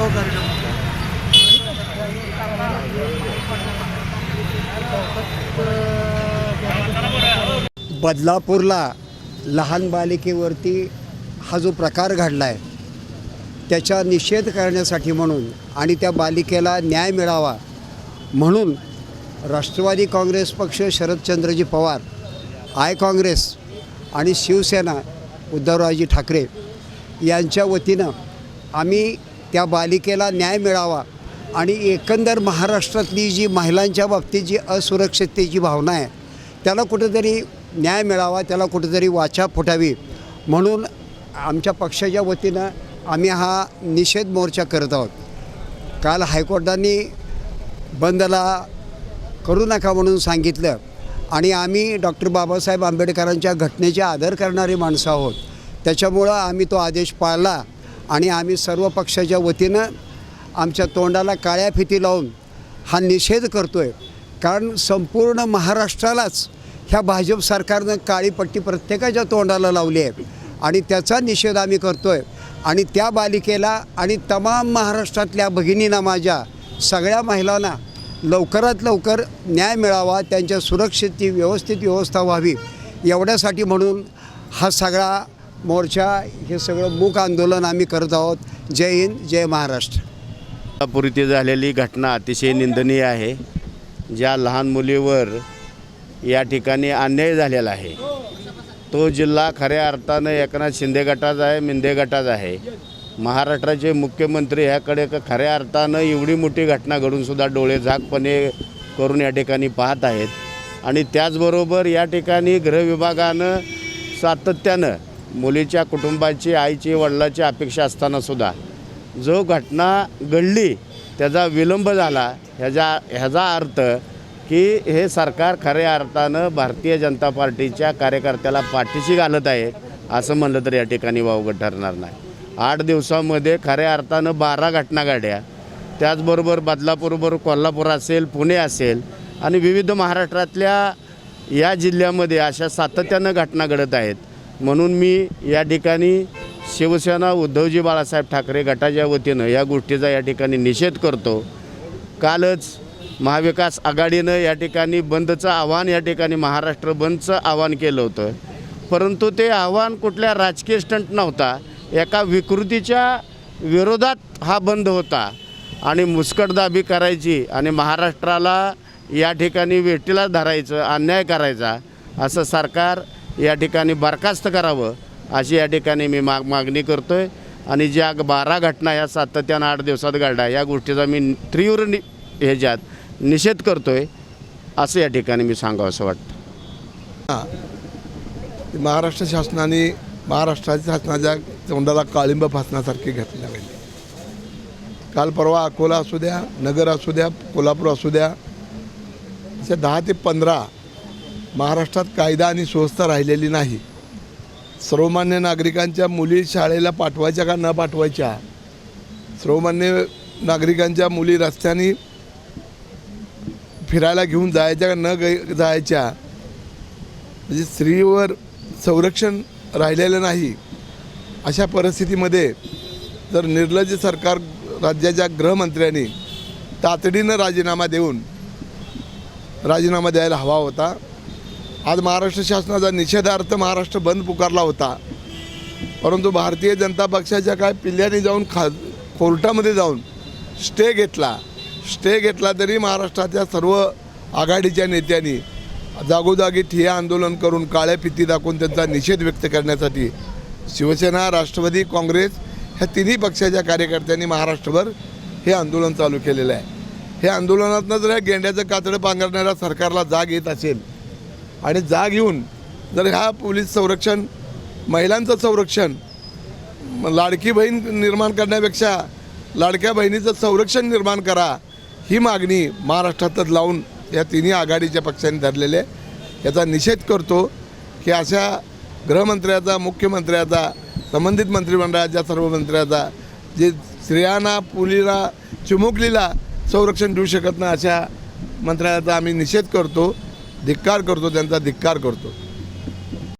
हो कार्यक्रम बदलापूरला लहान बालिकेवरती हा जो प्रकार घडला आहे त्याचा निषेध करण्यासाठी म्हणून आणि त्या बालिकेला न्याय मिळावा म्हणून राष्ट्रवादी काँग्रेस पक्ष शरदचंद्रजी पवार आय काँग्रेस आणि शिवसेना उद्धवरावजी ठाकरे यांच्या वतीनं आम्ही त्या बालिकेला न्याय मिळावा आणि एकंदर महाराष्ट्रातली जी महिलांच्या बाबतीत जी असुरक्षिततेची भावना आहे त्याला कुठेतरी न्याय मिळावा त्याला कुठेतरी वाचा फुटावी. म्हणून आमच्या पक्षाच्या वतीनं आम्ही हा निषेध मोर्चा करत आहोत. काल हायकोर्टाने बंदला करू नका म्हणून सांगितलं आणि आम्ही डॉक्टर बाबासाहेब आंबेडकरांच्या घटनेचे आदर करणारी माणसं आहोत. त्याच्यामुळं आम्ही तो आदेश पाळला. आणि आम्ही सर्व पक्षाच्या वतीनं आमच्या तोंडाला काळ्या फिती लावून हा निषेध करतो आहे कारण संपूर्ण महाराष्ट्रालाच ह्या भाजप सरकारनं काळी पट्टी प्रत्येकाच्या तोंडाला लावली आहे. आणि त्याचा निषेध आम्ही करतो आहे आणि त्या बालिकेला आणि तमाम महाराष्ट्रातल्या भगिनींना माझ्या सगळ्या महिलांना लवकरात लवकर न्याय मिळावा त्यांच्या सुरक्षित व्यवस्थित व्यवस्था व्हावी एवढ्यासाठी म्हणून हा सगळा मोर्चा हे सगळं मूक आंदोलन आम्ही करत आहोत. जय हिंद जय महाराष्ट्र. पूर्वी झालेली घटना अतिशय निंदनीय आहे. ज्या लहान मुलीवर या ठिकाणी अन्याय झालेला आहे. तो जिल्हा खऱ्या अर्थानं एकनाथ शिंदे गटाचा आहे मिंदे गटाचा आहे. महाराष्ट्राचे मुख्यमंत्री ह्याकडे खऱ्या अर्थानं एवढी मोठी घटना घडूनसुद्धा डोळे झाकपणे करून या ठिकाणी पाहत आहेत. आणि त्याचबरोबर या ठिकाणी गृहविभागानं सातत्यानं मुलीच्या कुटुंबाची आईची वडिलाची अपेक्षा असतानासुद्धा जो घटना घडली त्याचा विलंब झाला ह्याचा ह्याचा अर्थ की हे सरकार खऱ्या अर्थानं भारतीय जनता पार्टीच्या कार्यकर्त्याला पाठीशी घालत आहे असं म्हणलं तर या ठिकाणी वावगं ठरणार नाही. आठ दिवसामध्ये खऱ्या अर्थानं बारा घटना घडल्या. त्याचबरोबर बदलापूरबरोबर कोल्हापूर असेल पुणे असेल आणि विविध महाराष्ट्रातल्या या जिल्ह्यामध्ये अशा सातत्यानं घटना घडत आहेत. म्हणून मी या ठिकाणी शिवसेना उद्धवजी बाळासाहेब ठाकरे गटाच्या वतीनं या गोष्टीचा या ठिकाणी निषेध करतो. कालच महाविकास आघाडीनं या ठिकाणी बंदचं आव्हान या ठिकाणी महाराष्ट्र बंदचं आव्हान केलं होतं. परंतु ते आव्हान कुठल्या राजकीय स्टंट नव्हता. एका विकृतीच्या विरोधात हा बंद होता. आणि मुस्कटदाबी करायची आणि महाराष्ट्राला या ठिकाणी वेटीला धरायचं अन्याय करायचा असं सरकार या ठिकाणी बरखास्त करावं अशी या ठिकाणी मी माग मागणी करतो आहे आणि ज्या बारा घटना या सातत्यानं आठ दिवसात घडल्या या गोष्टीचा मी तीव्र नि ह्याच्यात निषेध करतो आहे असं या ठिकाणी मी सांगावं असं वाटतं. महाराष्ट्र शासनाने महाराष्ट्राच्या शासनाच्या तोंडाला काळिंब फासण्यासारखे घटना पाहिजे काल परवा अकोला असू द्या नगर असू द्या कोल्हापूर असू द्या अशा दहा ते पंधरा महाराष्ट्रात कायदा आणि सुव्यवस्था राहिलेली नाही. सर्वमान्य नागरिकांच्या मुली शाळेला पाठवायच्या का न पाठवायच्या? सर्वमान्य नागरिकांच्या मुली रस्त्याने फिरायला घेऊन जायच्या का न गे जायच्या? म्हणजे स्त्रीवर संरक्षण राहिलेलं नाही. अशा परिस्थितीमध्ये जर निर्लज्ज सरकार राज्याच्या गृहमंत्र्यांनी तातडीनं राजीनामा देऊन राजीनामा द्यायला हवा होता आज महाराष्ट्र शासनाचा निषेधार्थ महाराष्ट्र बंद पुकारला होता. परंतु भारतीय जनता पक्षाच्या काय पिल्ल्याने जाऊन खा कोर्टामध्ये जाऊन स्टे घेतला. स्टे घेतला तरी महाराष्ट्राच्या सर्व आघाडीच्या नेत्यांनी जागोजागी ठिय्या आंदोलन करून काळ्या फिती दाखवून त्यांचा निषेध व्यक्त करण्यासाठी शिवसेना राष्ट्रवादी काँग्रेस ह्या तिन्ही पक्षाच्या कार्यकर्त्यांनी महाराष्ट्रभर हे आंदोलन चालू केलेलं आहे. हे आंदोलनातनं जर या गेंड्याचं कातडं पांघरणाऱ्या सरकारला जाग येत असेल आणि जाग येऊन जर ह्या पोलीस संरक्षण महिलांचं संरक्षण लाडकी बहीण निर्माण करण्यापेक्षा लाडक्या बहिणीचं संरक्षण निर्माण करा ही मागणी महाराष्ट्रातच लावून या तिन्ही आघाडीच्या पक्षांनी धरलेले आहे. याचा निषेध करतो की अशा गृहमंत्र्याचा मुख्यमंत्र्याचा संबंधित मंत्रिमंडळाच्या सर्व मंत्र्याचा जे स्त्रियांना पुलीला चिमुकलीला संरक्षण देऊ शकत नाही अशा मंत्र्याचा आम्ही निषेध करतो धिक्कार करतो त्यांचा धिक्कार करतो.